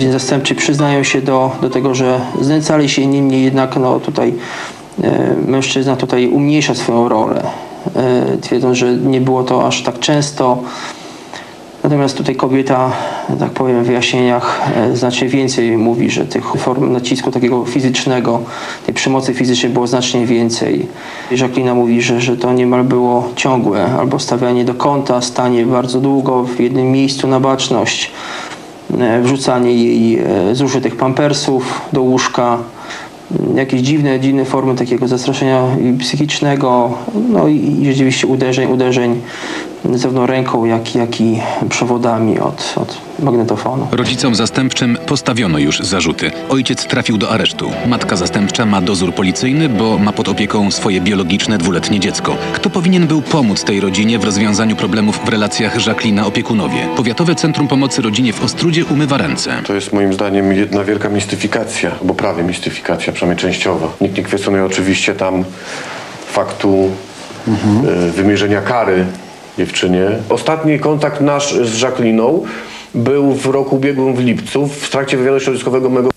Dzień zastępczy przyznają się do, do tego, że znęcali się, niemniej jednak no, tutaj e, mężczyzna tutaj umniejsza swoją rolę, e, twierdząc, że nie było to aż tak często. Natomiast tutaj kobieta, tak powiem, w wyjaśnieniach e, znacznie więcej mówi, że tych form nacisku takiego fizycznego, tej przemocy fizycznej było znacznie więcej. Jacqueline mówi, że, że to niemal było ciągłe, albo stawianie do kąta, stanie bardzo długo w jednym miejscu na baczność, wrzucanie jej e, zużytych pampersów do łóżka, m, jakieś dziwne, dziwne formy takiego zastraszenia psychicznego, no i rzeczywiście uderzeń, uderzeń zarówno ręką, jak, jak i przewodami od, od magnetofonu. Rodzicom zastępczym postawiono już zarzuty. Ojciec trafił do aresztu. Matka zastępcza ma dozór policyjny, bo ma pod opieką swoje biologiczne dwuletnie dziecko. Kto powinien był pomóc tej rodzinie w rozwiązaniu problemów w relacjach Jacqueline-opiekunowie? Powiatowe Centrum Pomocy Rodzinie w Ostrudzie umywa ręce. To jest moim zdaniem jedna wielka mistyfikacja, bo prawie mistyfikacja, przynajmniej częściowa. Nikt nie kwestionuje oczywiście tam faktu e, wymierzenia kary dziewczynie. Ostatni kontakt nasz z Jacqueliną był w roku ubiegłym w lipcu w trakcie wywiadu środowiskowego mego